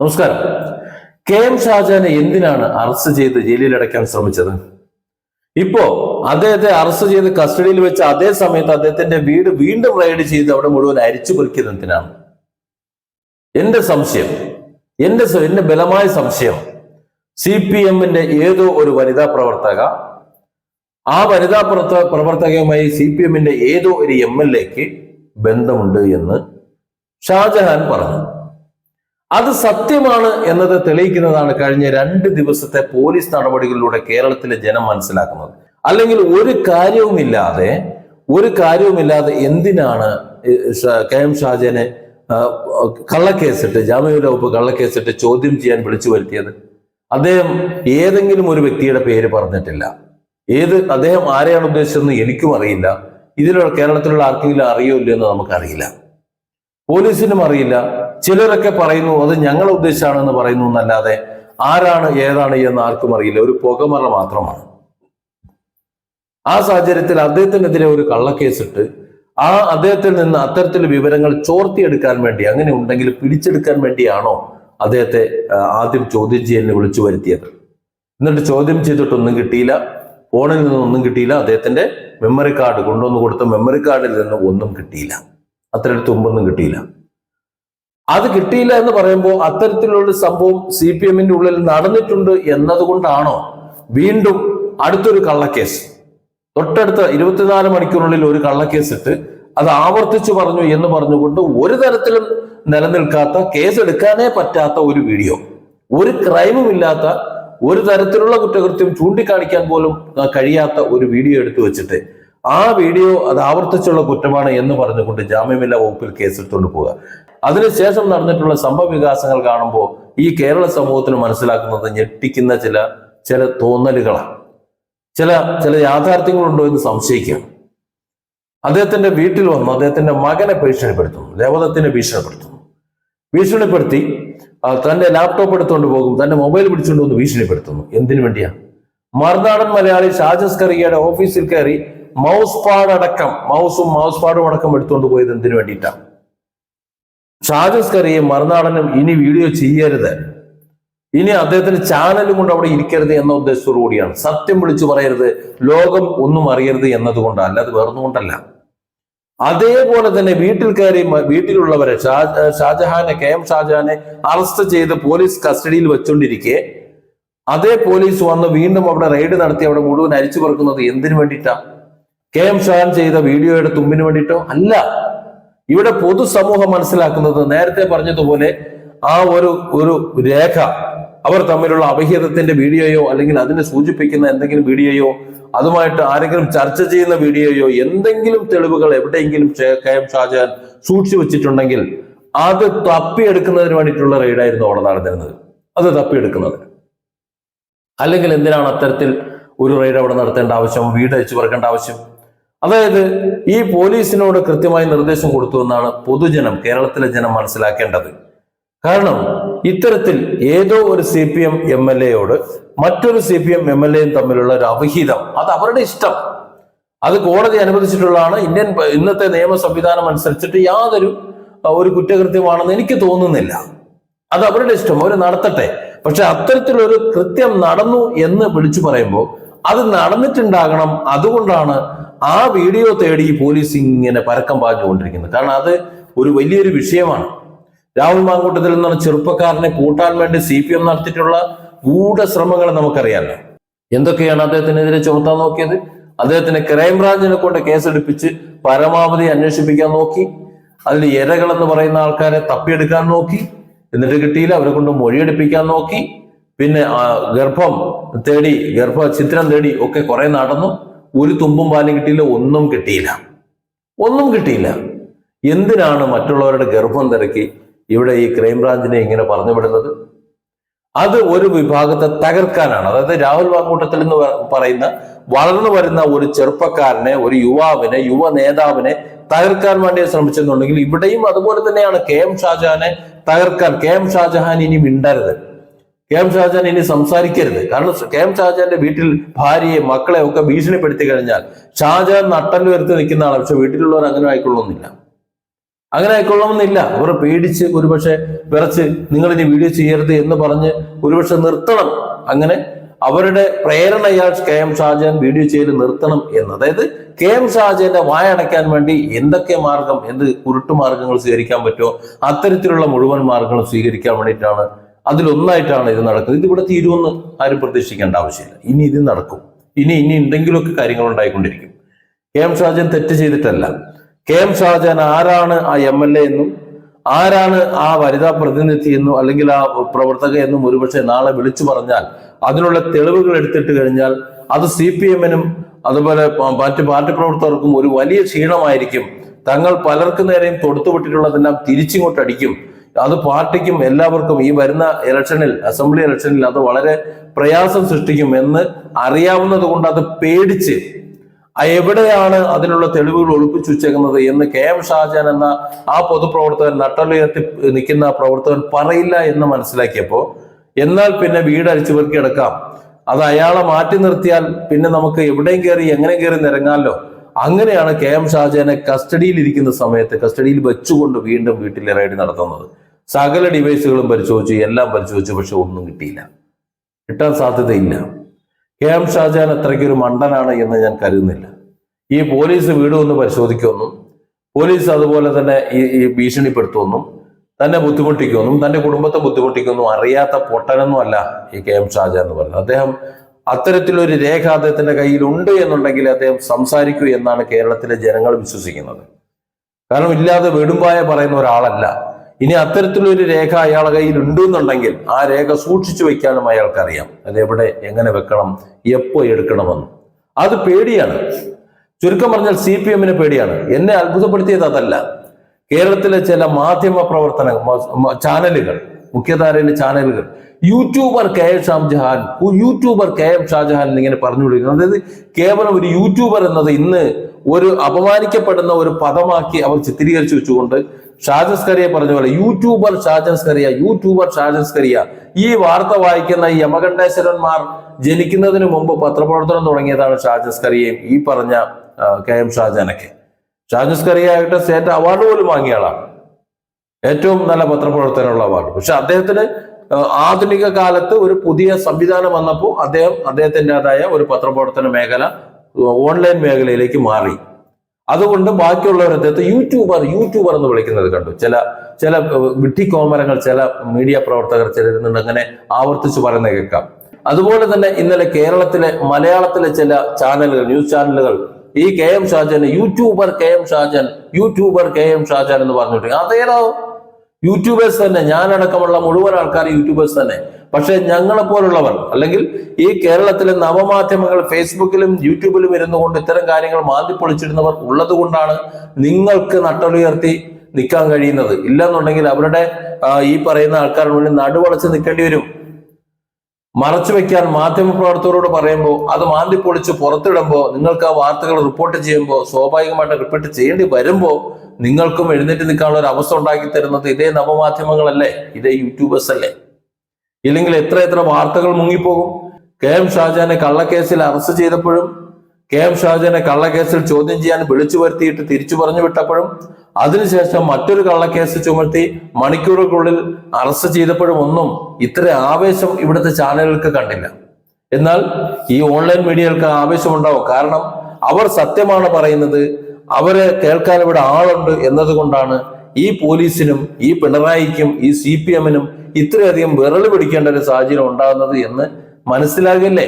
നമസ്കാരം. K M ഷാജാനെ എന്തിനാണ് arrest ചെയ്ത് ജയിലിലടയ്ക്കാൻ ശ്രമിച്ചത്? ഇപ്പോ അദ്ദേഹത്തെ അറസ്റ്റ് ചെയ്ത് കസ്റ്റഡിയിൽ വെച്ച അതേ സമയത്ത് അദ്ദേഹത്തിന്റെ വീട് വീണ്ടും റൈഡ് ചെയ്ത് അവിടെ മുഴുവൻ അരിച്ചു പൊറിക്കുന്ന എന്തിനാണ്? എന്റെ സംശയം എന്റെ എന്റെ ബലമായ സംശയം സി പി എമ്മിന്റെ ഏതോ ഒരു വനിതാ പ്രവർത്തക ആ വനിതാ പ്രവർത്ത പ്രവർത്തകയുമായി സി പി എമ്മിന്റെ ഏതോ ഒരു എം എൽ എക്ക് ബന്ധമുണ്ട് എന്ന് ഷാജഹാൻ പറഞ്ഞു. അത് സത്യമാണ് എന്നത് തെളിയിക്കുന്നതാണ് കഴിഞ്ഞ രണ്ട് ദിവസത്തെ പോലീസ് നടപടികളിലൂടെ കേരളത്തിലെ ജനം മനസ്സിലാക്കുന്നത്. അല്ലെങ്കിൽ ഒരു കാര്യവുമില്ലാതെ ഒരു കാര്യവുമില്ലാതെ എന്തിനാണ് കെ എം ഷാജനെ കള്ളക്കേസിട്ട് ജാമ്യമില്ല വകുപ്പ് കള്ളക്കേസിട്ട് ചോദ്യം ചെയ്യാൻ വിളിച്ചു വരുത്തിയത്? അദ്ദേഹം ഏതെങ്കിലും ഒരു വ്യക്തിയുടെ പേര് പറഞ്ഞിട്ടില്ല. ഏത് അദ്ദേഹം ആരെയാണ് ഉദ്ദേശിച്ചതെന്ന് എനിക്കും അറിയില്ല. ഇതിലുള്ള കേരളത്തിലുള്ള ആർക്കെങ്കിലും അറിയോ ഇല്ലയോ എന്ന് നമുക്കറിയില്ല. പോലീസിനും അറിയില്ല. ചിലരൊക്കെ പറയുന്നു അത് ഞങ്ങൾ ഉദ്ദേശിച്ചാണെന്ന് പറയുന്നു എന്നല്ലാതെ ആരാണ് ഏതാണ് എന്ന് ആർക്കും അറിയില്ല. ഒരു പുകമറ മാത്രമാണ്. ആ സാഹചര്യത്തിൽ അദ്ദേഹത്തിനെതിരെ ഒരു കള്ളക്കേസിട്ട് ആ അദ്ദേഹത്തിൽ നിന്ന് അത്തരത്തിൽ വിവരങ്ങൾ ചോർത്തിയെടുക്കാൻ വേണ്ടി അങ്ങനെ ഉണ്ടെങ്കിൽ പിടിച്ചെടുക്കാൻ വേണ്ടിയാണോ അദ്ദേഹത്തെ ആദ്യം ചോദ്യം ചെയ്യലിന് വിളിച്ചു വരുത്തിയത്? എന്നിട്ട് ചോദ്യം ചെയ്തിട്ടൊന്നും കിട്ടിയില്ല. ഫോണിൽ നിന്നൊന്നും കിട്ടിയില്ല. അദ്ദേഹത്തിന്റെ മെമ്മറി കാർഡ് കൊണ്ടുവന്ന് കൊടുത്ത മെമ്മറി കാർഡിൽ നിന്ന് ഒന്നും കിട്ടിയില്ല. അത്രയും തുമ്പൊന്നും കിട്ടിയില്ല. അത് കിട്ടിയില്ല എന്ന് പറയുമ്പോൾ അത്തരത്തിലുള്ള സംഭവം സി പി എമ്മിന്റെ ഉള്ളിൽ നടന്നിട്ടുണ്ട് എന്നതുകൊണ്ടാണോ വീണ്ടും അടുത്തൊരു കള്ളക്കേസ്? തൊട്ടടുത്ത ഇരുപത്തിനാല് മണിക്കൂറിനുള്ളിൽ ഒരു കള്ളക്കേസ് ഇട്ട് അത് ആവർത്തിച്ചു പറഞ്ഞു എന്ന് പറഞ്ഞുകൊണ്ട് ഒരു തരത്തിലും നിലനിൽക്കാത്ത കേസ് എടുക്കാനേ പറ്റാത്ത ഒരു വീഡിയോ. ഒരു ക്രൈമും ഇല്ലാത്ത ഒരു തരത്തിലുള്ള കുറ്റകൃത്യം ചൂണ്ടിക്കാണിക്കാൻ പോലും കഴിയാത്ത ഒരു വീഡിയോ എടുത്തു വെച്ചിട്ട് ആ വീഡിയോ അത് ആവർത്തിച്ചുള്ള കുറ്റമാണ് എന്ന് പറഞ്ഞുകൊണ്ട് ജാമ്യമില്ലാ വകുപ്പിൽ കേസെടുത്തുകൊണ്ട് പോവുക. അതിനുശേഷം നടന്നിട്ടുള്ള സംഭവ വികാസങ്ങൾ കാണുമ്പോൾ ഈ കേരള സമൂഹത്തിന് മനസ്സിലാക്കുന്നത് ഞെട്ടിക്കുന്ന ചില ചില തോന്നലുകളാണ്. ചില ചില യാഥാർത്ഥ്യങ്ങളുണ്ടോ എന്ന് സംശയിക്കുക അദ്ദേഹത്തിന്റെ വീട്ടിൽ വന്നു അദ്ദേഹത്തിന്റെ മകനെ ഭീഷണിപ്പെടുത്തുന്നു ദേവതത്തിനെ ഭീഷണിപ്പെടുത്തുന്നു. ഭീഷണിപ്പെടുത്തി തന്റെ ലാപ്ടോപ്പ് എടുത്തുകൊണ്ട് പോകും തന്റെ മൊബൈൽ പിടിച്ചുകൊണ്ട് വന്ന് ഭീഷണിപ്പെടുത്തുന്നു. എന്തിനു വേണ്ടിയാ? മറുനാടൻ മലയാളി ഷാജസ് കറിയയുടെ ഓഫീസിൽ കയറി മൗസ് പാഡ് അടക്കം മൗസും മൗസ് പാഡും അടക്കം എടുത്തുകൊണ്ട് പോയത് എന്തിനു വേണ്ടിയിട്ടാണ് ഷാജസ് കറിയെ മറുനാടനും ഇനി വീഡിയോ ചെയ്യരുത്. ഇനി അദ്ദേഹത്തിന് ചാനലും കൊണ്ട് അവിടെ ഇരിക്കരുത് എന്ന ഉദ്ദേശത്തോടു കൂടിയാണ്. സത്യം വിളിച്ചു പറയരുത് ലോകം ഒന്നും അറിയരുത് എന്നതുകൊണ്ടല്ല അല്ലാതെ വേറൊന്നുകൊണ്ടല്ല അതേപോലെ തന്നെ വീട്ടിൽ കയറി വീട്ടിലുള്ളവരെ ഷാജഹാനെ കെ എം ഷാജഹാനെ അറസ്റ്റ് ചെയ്ത് പോലീസ് കസ്റ്റഡിയിൽ വെച്ചുകൊണ്ടിരിക്കെ അതേ പോലീസ് വന്ന് വീണ്ടും അവിടെ റെയ്ഡ് നടത്തി അവിടെ മുഴുവൻ അരിച്ചു പറക്കുന്നത് എന്തിനു വേണ്ടിയിട്ടാ? കെ എം ഷാൻ ചെയ്ത വീഡിയോയുടെ തുമ്പിന് വേണ്ടിയിട്ടോ? അല്ല. ഇവിടെ പൊതുസമൂഹം മനസ്സിലാക്കുന്നത് നേരത്തെ പറഞ്ഞതുപോലെ ആ ഒരു ഒരു രേഖ അവർ തമ്മിലുള്ള അപഹിതത്തിന്റെ വീഡിയോയോ അല്ലെങ്കിൽ അതിനെ സൂചിപ്പിക്കുന്ന എന്തെങ്കിലും വീഡിയോയോ അതുമായിട്ട് ആരെങ്കിലും ചർച്ച ചെയ്യുന്ന വീഡിയോയോ എന്തെങ്കിലും തെളിവുകൾ എവിടെയെങ്കിലും കെ എം ഷാജഹാൻ സൂക്ഷിച്ചു വെച്ചിട്ടുണ്ടെങ്കിൽ അത് തപ്പിയെടുക്കുന്നതിന് വേണ്ടിയിട്ടുള്ള റെയ്ഡായിരുന്നു അവിടെ നടന്നിരുന്നത്. അത് തപ്പിയെടുക്കുന്നത്. അല്ലെങ്കിൽ എന്തിനാണ് അത്തരത്തിൽ ഒരു റെയ്ഡ് അവിടെ നടത്തേണ്ട ആവശ്യം വീട് അയച്ചു പറക്കേണ്ട ആവശ്യം? അതായത് ഈ പോലീസിനോട് കൃത്യമായി നിർദ്ദേശം കൊടുത്തു എന്നാണ് പൊതുജനം കേരളത്തിലെ ജനം മനസ്സിലാക്കേണ്ടത്. കാരണം ഇത്തരത്തിൽ ഏതോ ഒരു C P M M L എയോട് മറ്റൊരു C P M M L എയും തമ്മിലുള്ള ഒരു അവഹിതം അത് അവരുടെ ഇഷ്ടം. അത് കോടതി അനുവദിച്ചിട്ടുള്ളതാണ്. ഇന്ത്യൻ ഇന്നത്തെ നിയമ സംവിധാനം അനുസരിച്ചിട്ട് യാതൊരു ഒരു കുറ്റകൃത്യമാണെന്ന് എനിക്ക് തോന്നുന്നില്ല. അത് അവരുടെ ഇഷ്ടം അവർ നടത്തട്ടെ. പക്ഷെ അത്തരത്തിലൊരു കൃത്യം നടന്നു എന്ന് വിളിച്ചു പറയുമ്പോൾ അത് നടന്നിട്ടുണ്ടാകണം. അതുകൊണ്ടാണ് ആ വീഡിയോ തേടി പോലീസ് ഇങ്ങനെ പരക്കം പാഞ്ഞുകൊണ്ടിരിക്കുന്നത്. കാരണം അത് ഒരു വലിയൊരു വിഷയമാണ്. രാഹുൽ മാങ്കൂട്ടത്തിൽ നിന്നാണ് ചെറുപ്പക്കാരനെ കൂട്ടാൻ വേണ്ടി സി പി എം നടത്തിയിട്ടുള്ള ഗൂഢശ്രമങ്ങൾ നമുക്കറിയാമല്ലോ. എന്തൊക്കെയാണ് അദ്ദേഹത്തിനെതിരെ ചുമത്താൻ നോക്കിയത്? അദ്ദേഹത്തിന് ക്രൈംബ്രാഞ്ചിനെ കൊണ്ട് കേസെടുപ്പിച്ച് പരമാവധി അന്വേഷിപ്പിക്കാൻ നോക്കി. അതിൽ ഇരകളെന്ന് പറയുന്ന ആൾക്കാരെ തപ്പിയെടുക്കാൻ നോക്കി. എന്നിട്ട് കിട്ടിയില്ല അവരെ കൊണ്ട് മൊഴിയെടുപ്പിക്കാൻ നോക്കി. പിന്നെ ഗർഭം തേടി ഗർഭ ചിത്രം തേടി ഒക്കെ കുറെ നടന്നു. ഒരു തുമ്പും പാലും കിട്ടിയില്ല ഒന്നും കിട്ടിയില്ല. ഒന്നും കിട്ടിയില്ല. എന്തിനാണ് മറ്റുള്ളവരുടെ ഗർഭം തിരക്കി ഇവിടെ ഈ ക്രൈംബ്രാഞ്ചിനെ ഇങ്ങനെ പറഞ്ഞു വിടുന്നത് അത് ഒരു വിഭാഗത്തെ തകർക്കാനാണ്. അതായത് രാഹുൽ വാങ്കൂട്ടത്തിൽ എന്ന് പറയുന്ന വളർന്നു വരുന്ന ഒരു ചെറുപ്പക്കാരനെ ഒരു യുവാവിനെ യുവ നേതാവിനെ തകർക്കാൻ വേണ്ടി ശ്രമിച്ചെന്നുണ്ടെങ്കിൽ ഇവിടെയും അതുപോലെ തന്നെയാണ് കെ എം ഷാജഹാനെ തകർക്കാൻ. കെ എം ഷാജഹാൻ ഇനി മിണ്ടരുത്. കെ എം ഷാജാൻ ഇനി സംസാരിക്കരുത്. കാരണം കെ എം ഷാജാന്റെ വീട്ടിൽ ഭാര്യയെ മക്കളെ ഒക്കെ ഭീഷണിപ്പെടുത്തി കഴിഞ്ഞാൽ ഷാജാൻ നട്ടൽ വരുത്തി നിൽക്കുന്ന ആളാണ് പക്ഷെ വീട്ടിലുള്ളവർ അങ്ങനെ ആയിക്കൊള്ളുന്നില്ല അങ്ങനെ ആയിക്കൊള്ളണമെന്നില്ല. അവർ പേടിച്ച് ഒരുപക്ഷെ വിറച്ച് നിങ്ങൾ ഇനി വീഡിയോ ചെയ്യരുത് എന്ന് പറഞ്ഞ് ഒരുപക്ഷെ നിർത്തണം. അങ്ങനെ അവരുടെ പ്രേരണയാൽ കെ എം ഷാജാൻ വീഡിയോ ചെയ്ത് നിർത്തണം എന്ന്. അതായത് കെ എം ഷാജാന്റെ വായടയ്ക്കാൻ വേണ്ടി എന്തൊക്കെ മാർഗം എന്ത് കുരുട്ടു മാർഗങ്ങൾ സ്വീകരിക്കാൻ പറ്റുമോ അത്തരത്തിലുള്ള മുഴുവൻ മാർഗങ്ങൾ സ്വീകരിക്കാൻ വേണ്ടിയിട്ടാണ് അതിലൊന്നായിട്ടാണ് ഇത് നടക്കുന്നത്. ഇതിവിടെ തീരുമെന്ന് ആരും പ്രതീക്ഷിക്കേണ്ട ആവശ്യമില്ല. ഇനി ഇത് നടക്കും. ഇനി ഇനി എന്തെങ്കിലുമൊക്കെ കാര്യങ്ങൾ ഉണ്ടായിക്കൊണ്ടിരിക്കും. കെ എം ഷാജൻ തെറ്റ് ചെയ്തിട്ടല്ല. കെ എം ഷാജൻ ആരാണ് ആ എം എൽ എ എന്നും ആരാണ് ആ വനിതാ പ്രതിനിധി എന്നും അല്ലെങ്കിൽ ആ പ്രവർത്തക എന്നും ഒരുപക്ഷെ നാളെ വിളിച്ചു പറഞ്ഞാൽ അതിനുള്ള തെളിവുകൾ എടുത്തിട്ട് കഴിഞ്ഞാൽ അത് സി പി എമ്മിനും അതുപോലെ മറ്റ് പാർട്ടി പ്രവർത്തകർക്കും ഒരു വലിയ ക്ഷീണമായിരിക്കും. തങ്ങൾ പലർക്ക് നേരെയും തൊടുത്തുവിട്ടിട്ടുള്ളതെല്ലാം തിരിച്ചിങ്ങോട്ട് അടിക്കും അത് പാർട്ടിക്കും എല്ലാവർക്കും ഈ വരുന്ന ഇലക്ഷനിൽ അസംബ്ലി ഇലക്ഷനിൽ അത് വളരെ പ്രയാസം സൃഷ്ടിക്കും എന്ന് അറിയാവുന്നത് കൊണ്ട് അത് പേടിച്ച് എവിടെയാണ് അതിനുള്ള തെളിവുകൾ ഒളിപ്പിച്ചു വെച്ചേക്കുന്നത് എന്ന് കെ എം ഷാജാൻ എന്ന ആ പൊതുപ്രവർത്തകൻ നട്ടലുയർത്തി നിൽക്കുന്ന പ്രവർത്തകൻ പറയില്ല എന്ന് മനസ്സിലാക്കിയപ്പോ എന്നാൽ പിന്നെ വീട് അരിച്ചു പെറുക്കി എടുക്കാം. അത് അയാളെ മാറ്റി നിർത്തിയാൽ പിന്നെ നമുക്ക് എവിടെയും കയറി എങ്ങനെ കയറി നിരങ്ങാമല്ലോ അങ്ങനെയാണ് കെ എം ഷാജാനെ കസ്റ്റഡിയിൽ ഇരിക്കുന്ന സമയത്ത് കസ്റ്റഡിയിൽ വെച്ചുകൊണ്ട് വീണ്ടും വീട്ടിൽ റെയ്ഡ് നടത്തുന്നത്. സകല ഡിവൈസുകളും പരിശോധിച്ചു എല്ലാം പരിശോധിച്ചു പക്ഷെ ഒന്നും കിട്ടിയില്ല. കിട്ടാൻ സാധ്യതയില്ല കെ എം ഷാജാൻ അത്രയ്ക്ക് ഒരു മണ്ടനാണ് എന്ന് ഞാൻ കരുതുന്നില്ല. ഈ പോലീസ് വീട് ഒന്ന് പരിശോധിക്കുമെന്നും പോലീസ് അതുപോലെ തന്നെ ഈ ഭീഷണിപ്പെടുത്തുമെന്നും തന്നെ ബുദ്ധിമുട്ടിക്കുമെന്നും തന്റെ കുടുംബത്തെ ബുദ്ധിമുട്ടിക്കുമെന്നും അറിയാത്ത പൊട്ടനൊന്നും അല്ല ഈ കെ എം ഷാജ എന്ന് പറയുന്നത്. അദ്ദേഹം അത്തരത്തിലൊരു രേഖ അദ്ദേഹത്തിന്റെ കയ്യിൽ ഉണ്ട് എന്നുണ്ടെങ്കിൽ അദ്ദേഹം സംസാരിക്കൂ എന്നാണ് കേരളത്തിലെ ജനങ്ങൾ വിശ്വസിക്കുന്നത്. കാരണം ഇല്ലാതെ വെടുമ്പായ പറയുന്ന ഒരാളല്ല. ഇനി അത്തരത്തിലൊരു രേഖ അയാളെ കയ്യിൽ ഉണ്ടെന്നുണ്ടെങ്കിൽ ആ രേഖ സൂക്ഷിച്ചു വെക്കാനും അയാൾക്കറിയാം. അത് എവിടെ എങ്ങനെ വെക്കണം എപ്പോ എടുക്കണമെന്ന്. അത് പേടിയാണ്. ചുരുക്കം പറഞ്ഞാൽ സി പി എമ്മിന് പേടിയാണ്. എന്നെ അത്ഭുതപ്പെടുത്തിയത് അതല്ല. കേരളത്തിലെ ചില മാധ്യമ പ്രവർത്തന ചാനലുകൾ മുഖ്യധാരയിലെ ചാനലുകൾ YouTuber K M Shajahan YouTuber K M Shajahan എന്നിങ്ങനെ പറഞ്ഞു കൊടുക്കുന്നത് അതായത് കേവലം ഒരു യൂട്യൂബർ എന്നത് ഇന്ന് ഒരു അപമാനിക്കപ്പെടുന്ന ഒരു പദമാക്കി അവർ ചിത്രീകരിച്ചു വെച്ചുകൊണ്ട് ഷാജൻസ്കറിയ പറഞ്ഞ പോലെ യൂട്യൂബർ ഷാജൻസ്കറിയ യൂട്യൂബർ ഷാജൻസ്കറിയ ഈ വാർത്ത വായിക്കുന്ന യമകണ്ഠേശ്വരന്മാർ ജനിക്കുന്നതിന് മുമ്പ് പത്രപ്രവർത്തനം തുടങ്ങിയതാണ് ഷാജൻസ്കറിയയും ഈ പറഞ്ഞ കെ എം ഷാജാനൊക്കെ. ഷാജൻസ്കറിയായിട്ട് സ്റ്റേറ്റ് അവാർഡ് പോലും വാങ്ങിയ ആളാണ്. ഏറ്റവും നല്ല പത്രപ്രവർത്തനമുള്ള അവാർഡ്. പക്ഷെ അദ്ദേഹത്തിന് ആധുനിക കാലത്ത് ഒരു പുതിയ സംവിധാനം വന്നപ്പോൾ അദ്ദേഹം അദ്ദേഹത്തിന്റെതായ ഒരു പത്രപ്രവർത്തന മേഖല ഓൺലൈൻ മേഖലയിലേക്ക് മാറി. അതുകൊണ്ട് ബാക്കിയുള്ളവർ അദ്ദേഹത്തെ യൂട്യൂബർ യൂട്യൂബർ എന്ന് വിളിക്കുന്നത് കണ്ടു. ചില ചില വിട്ടിക്കോമരങ്ങൾ ചില മീഡിയ പ്രവർത്തകർ ചിലരുന്നുണ്ട് അങ്ങനെ ആവർത്തിച്ചു പറയുന്നത് കേൾക്കാം. അതുപോലെ തന്നെ ഇന്നലെ കേരളത്തിലെ മലയാളത്തിലെ ചില ചാനലുകൾ ന്യൂസ് ചാനലുകൾ ഈ K M Shajan YouTuber K M Shajan YouTuber K M Shajan എന്ന് പറഞ്ഞിട്ട്. അതേതോ? യൂട്യൂബേഴ്സ് തന്നെ ഞാനടക്കമുള്ള മുഴുവൻ ആൾക്കാർ യൂട്യൂബേഴ്സ് തന്നെ. പക്ഷെ ഞങ്ങളെ പോലുള്ളവർ അല്ലെങ്കിൽ ഈ കേരളത്തിലെ നവമാധ്യമങ്ങൾ ഫേസ്ബുക്കിലും യൂട്യൂബിലും ഇരുന്നു കൊണ്ട് ഇത്തരം കാര്യങ്ങൾ മാന്തിപ്പൊളിച്ചിരുന്നവർ ഉള്ളത് കൊണ്ടാണ് നിങ്ങൾക്ക് നട്ടലുയർത്തി നിൽക്കാൻ കഴിയുന്നത്. ഇല്ലെന്നുണ്ടെങ്കിൽ അവരുടെ ഈ പറയുന്ന ആൾക്കാരുടെ മുന്നിൽ നടുവളച്ച് നിൽക്കേണ്ടി വരും. മറച്ചു വെക്കാൻ മാധ്യമപ്രവർത്തകരോട് പറയുമ്പോൾ അത് മാന്തിപ്പൊളിച്ച് പുറത്തിടുമ്പോൾ നിങ്ങൾക്ക് ആ വാർത്തകൾ റിപ്പോർട്ട് ചെയ്യുമ്പോൾ സ്വാഭാവികമായിട്ട് റിപ്പോർട്ട് ചെയ്യേണ്ടി വരുമ്പോൾ നിങ്ങൾക്കും എഴുന്നേറ്റ് നിൽക്കാനുള്ള ഒരു അവസ്ഥ ഉണ്ടാക്കി തരുന്നത് ഇതേ നവമാധ്യമങ്ങളല്ലേ ഇതേ യൂട്യൂബേഴ്സ് അല്ലേ? ഇല്ലെങ്കിൽ എത്ര എത്ര വാർത്തകൾ മുങ്ങിപ്പോകും? കെ എം ഷാജാനെ കള്ളക്കേസിൽ അറസ്റ്റ് ചെയ്തപ്പോഴും കെ എം ഷാജാനെ കള്ളക്കേസിൽ ചോദ്യം ചെയ്യാൻ വിളിച്ചു വരുത്തിയിട്ട് തിരിച്ചു പറഞ്ഞു വിട്ടപ്പോഴും അതിനുശേഷം മറ്റൊരു കള്ളക്കേസ് ചുമത്തി മണിക്കൂറുകൾക്കുള്ളിൽ അറസ്റ്റ് ചെയ്തപ്പോഴും ഒന്നും ഇത്ര ആവേശം ഇവിടുത്തെ ചാനലുകൾക്ക് കണ്ടില്ല. എന്നാൽ ഈ ഓൺലൈൻ മീഡിയകൾക്ക് ആവേശമുണ്ടാവും. കാരണം അവർ സത്യമാണ് പറയുന്നത് അവരെ കേൾക്കാൻ ഇവിടെ ആളുണ്ട് എന്നതുകൊണ്ടാണ് ഈ പോലീസിനും ഈ പിണറായിക്കും ഈ സി പി എമ്മിനും ഇത്രയധികം വിരൽ പിടിക്കേണ്ട ഒരു സാഹചര്യം ഉണ്ടാകുന്നത് എന്ന് മനസ്സിലാകില്ലേ?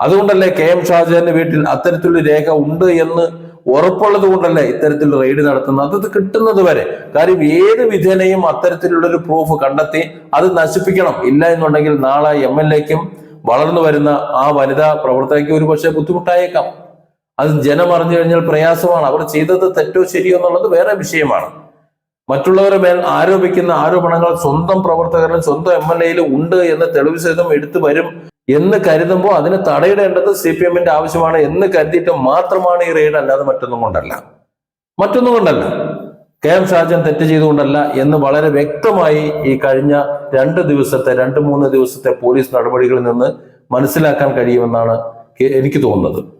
അതുകൊണ്ടല്ലേ കെ എം ഷാജഹാന്റെ വീട്ടിൽ അത്തരത്തിലുള്ള രേഖ ഉണ്ട് എന്ന് ഉറപ്പുള്ളത് കൊണ്ടല്ലേ ഇത്തരത്തിൽ റെയ്ഡ് നടത്തുന്നത്? അത് കിട്ടുന്നത് വരെ. കാര്യം ഏത് വിധേനയും അത്തരത്തിലുള്ള ഒരു പ്രൂഫ് കണ്ടെത്തി അത് നശിപ്പിക്കണം. ഇല്ല എന്നുണ്ടെങ്കിൽ നാളെ എം എൽ എക്കും വളർന്നു വരുന്ന ആ വനിതാ പ്രവർത്തകയ്ക്ക് ഒരു പക്ഷേ ബുദ്ധിമുട്ടായേക്കാം. അത് ജനം അറിഞ്ഞു കഴിഞ്ഞാൽ പ്രയാസമാണ്. അവർ ചെയ്തത് തെറ്റോ ശരിയോ എന്നുള്ളത് വേറെ വിഷയമാണ്. മറ്റുള്ളവരെ മേൽ ആരോപിക്കുന്ന ആരോപണങ്ങൾ സ്വന്തം പ്രവർത്തകരിൽ സ്വന്തം എം എൽ എയിലും ഉണ്ട് എന്ന് തെളിവ് സഹിതം എടുത്തു വരും എന്ന് കരുതുമ്പോൾ അതിന് തടയിടേണ്ടത് സി പി എമ്മിന്റെ ആവശ്യമാണ് എന്ന് കരുതിയിട്ട് മാത്രമാണ് ഈ റെയ്ഡ് അല്ലാതെ മറ്റൊന്നും കൊണ്ടല്ല. മറ്റൊന്നും കൊണ്ടല്ല. കെ എം ഷാജൻ തെറ്റ് ചെയ്തുകൊണ്ടല്ല എന്ന് വളരെ വ്യക്തമായി ഈ കഴിഞ്ഞ രണ്ട് ദിവസത്തെ രണ്ട് മൂന്ന് ദിവസത്തെ പോലീസ് നടപടികളിൽ നിന്ന് മനസ്സിലാക്കാൻ കഴിയുമെന്നാണ് എനിക്ക് തോന്നുന്നത്.